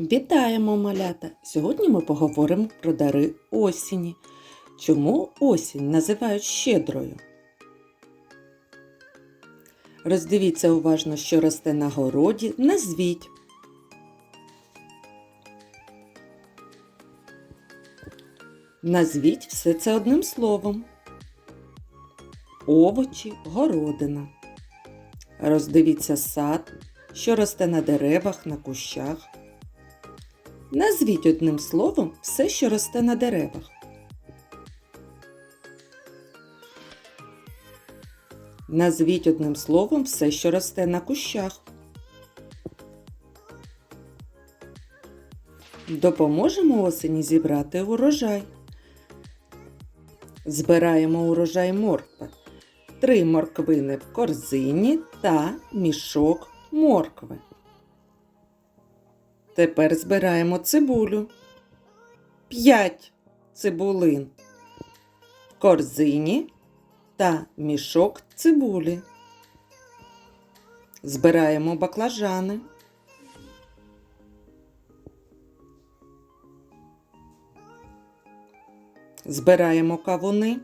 Вітаємо, малята! Сьогодні ми поговоримо про дари осені. Чому осінь називають щедрою? Роздивіться уважно, що росте на городі, назвіть. Назвіть все це одним словом. Овочі, городина. Роздивіться сад, що росте на деревах, на кущах. Назвіть одним словом все, що росте на деревах. Назвіть одним словом все, що росте на кущах. Допоможемо осені зібрати урожай. Збираємо урожай моркви. Три морквини в корзині та мішок моркви. Тепер збираємо цибулю. П'ять цибулин в корзині та мішок цибулі. Збираємо баклажани. Збираємо кавуни.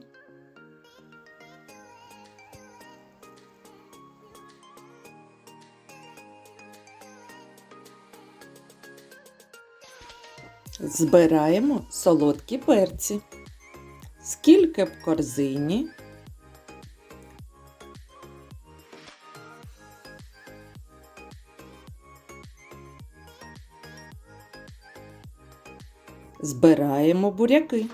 Збираємо солодкі перці. Скільки в корзині? Збираємо буряки.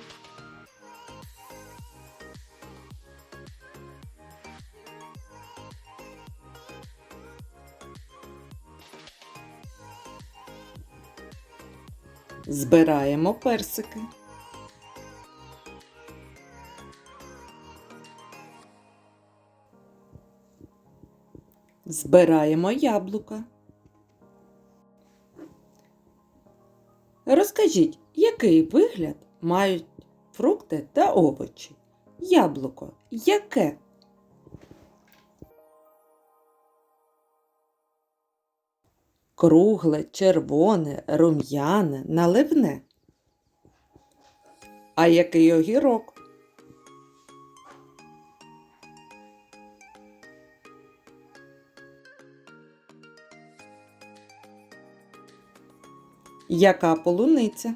Збираємо персики. Збираємо яблука. Розкажіть, який вигляд мають фрукти та овочі? Яблуко яке? Кругле, червоне, рум'яне, наливне. А який огірок? Яка полуниця?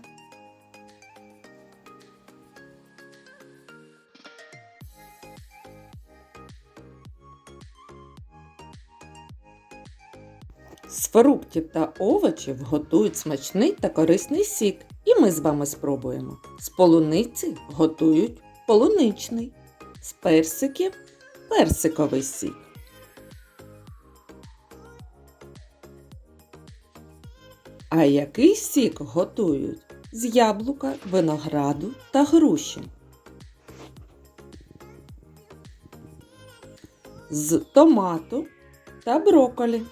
З фруктів та овочів готують смачний та корисний сік, і ми з вами спробуємо. З полуниці готують полуничний, з персиків персиковий сік. А який сік готують з яблука, винограду та груші? З томату та броколі.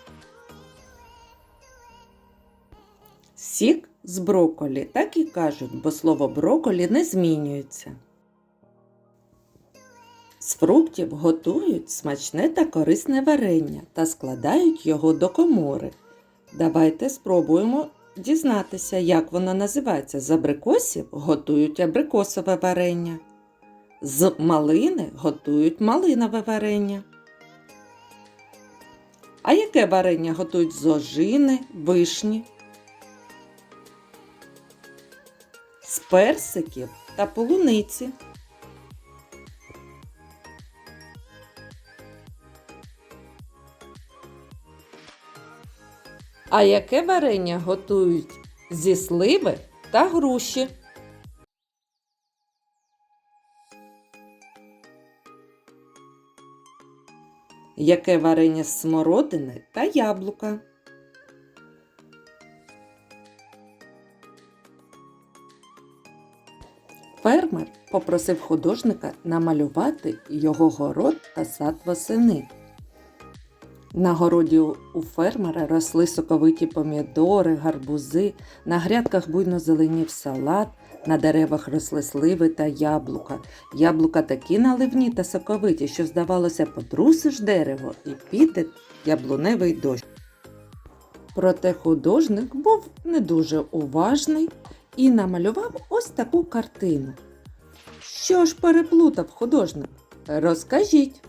Сік з броколі так і кажуть, бо слово броколі не змінюється. З фруктів готують смачне та корисне варення та складають його до комори. Давайте спробуємо дізнатися, як воно називається. З абрикосів готують абрикосове варення. З малини готують малинове варення. А яке варення готують з ожини, вишні? З персиків та полуниці. А яке варення готують зі сливи та груші? Яке варення з смородини та яблука? Фермер попросив художника намалювати його город та сад восени. На городі у фермера росли соковиті помідори, гарбузи, на грядках буйно зеленів салат, на деревах росли сливи та яблука. Яблука такі наливні та соковиті, що, здавалося, потрусиш дерево і піде яблуневий дощ. Проте художник був не дуже уважний і намалював ось таку картину. Що ж переплутав художник? Розкажіть.